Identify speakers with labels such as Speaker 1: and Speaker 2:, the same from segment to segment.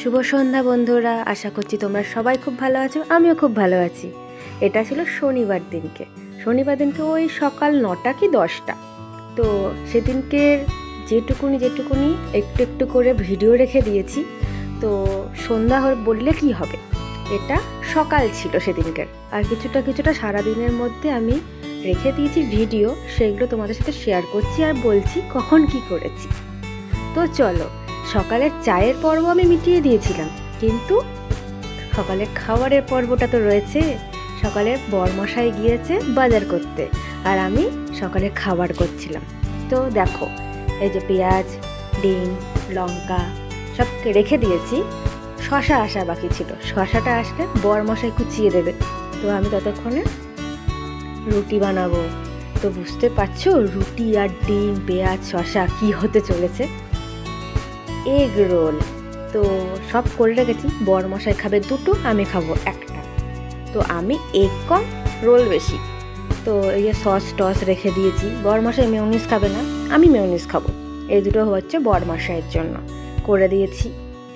Speaker 1: শুভ সন্ধ্যা বন্ধুরা, আশা করছি তোমরা সবাই খুব ভালো আছো, আমিও খুব ভালো আছি। এটা ছিল শনিবার দিনকে। শনিবার দিনকে ওই সকাল নটা কি দশটা। তো সেদিনকে যেটুকুনি যেটুকুনি একটু একটু করে ভিডিও রেখে দিয়েছি। তো সন্ধ্যা বললে কি হবে? এটা সকাল ছিল সেদিনকের। আর কিছুটা কিছুটা সারাদিনের মধ্যে আমি রেখে দিয়েছি ভিডিও, সেগুলো তোমাদের সাথে শেয়ার করছি আর বলছি কখন কি করেছি। তো চলো সকালের চায়ের পর্ব আমি মিটিয়ে দিয়েছিলাম, কিন্তু সকালের খাবারের পর্বটা তো রয়েছে। সকালে বরমশাই গিয়েছে বাজার করতে আর আমি সকালে খাবার করছিলাম। তো দেখো, এই যে পেঁয়াজ, ডিম, লঙ্কা সব রেখে দিয়েছি। শশা আসা বাকি ছিল। শশাটা আসলে বরমশাই কুচিয়ে দেবে। তো আমি ততক্ষণে রুটি বানাবো। তো বুঝতে পারছ, রুটি আর ডিম, পেঁয়াজ, শশা কি হতে চলেছে? এগ রোল তো সব করে রেখেছি মশাই খাবে দুটো, আমি খাব একটা। তো আমি এগ কম রোল বেশি। তো এই যে সস টস রেখে দিয়েছি মশাই মেউনিস খাবে না, আমি মেউনিস খাব। এই দুটো হচ্ছে মশাইয়ের জন্য। করে দিয়েছি,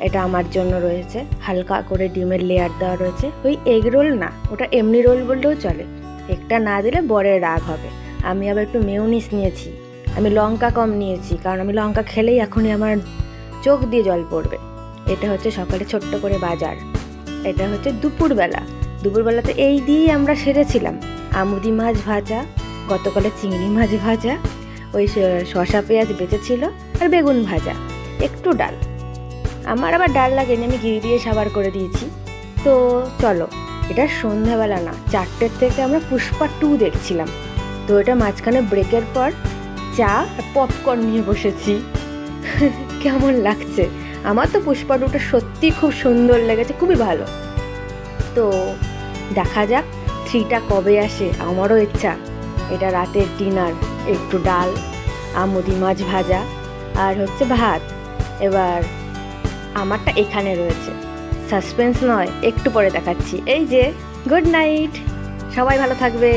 Speaker 1: এটা আমার জন্য রয়েছে। হালকা করে ডিমের লেয়ার দেওয়া রয়েছে। ওই এগ রোল না, ওটা এমনি রোল বললেও চলে। একটা না দিলে বরের রাগ হবে। আমি আবার একটু মেউনিস নিয়েছি। আমি লঙ্কা কম নিয়েছি, কারণ আমি লঙ্কা খেলেই এখনই আমার চোখ দিয়ে জল পড়বে। এটা হচ্ছে সকালে ছোট্ট করে বাজার। এটা হচ্ছে দুপুরবেলা। দুপুরবেলাতে এই দিয়েই আমরা সেরেছিলাম। আমুদি মাছ ভাজা, গতকালে চিংড়ি মাছ ভাজা, ওই শ- শসা পেঁয়াজ বেঁচেছিল আর বেগুন ভাজা, একটু ডাল। আমার আবার ডাল লাগেনি, আমি ঘি দিয়ে সাবার করে দিয়েছি। তো চলো, এটা সন্ধ্যাবেলা না, চারটের থেকে আমরা পুষ্পা টু দেখছিলাম। তো এটা মাঝখানে ব্রেকের পর চা আর পপকর্ন নিয়ে বসেছি। কেমন লাগছে? আমার তো পুষ্পা টুটা সত্যি খুব সুন্দর লেগেছে, খুবই ভালো। তো দেখা যাক থ্রিটা কবে আসে, আমারও ইচ্ছা। এটা রাতের ডিনার একটু ডাল, আমুদি মাছ ভাজা, আর হচ্ছে ভাত। এবার আমারটা এখানে রয়েছে। সাসপেন্স নয়, একটু পরে দেখাচ্ছি। এই যে গুড নাইট সবাই ভালো থাকবে।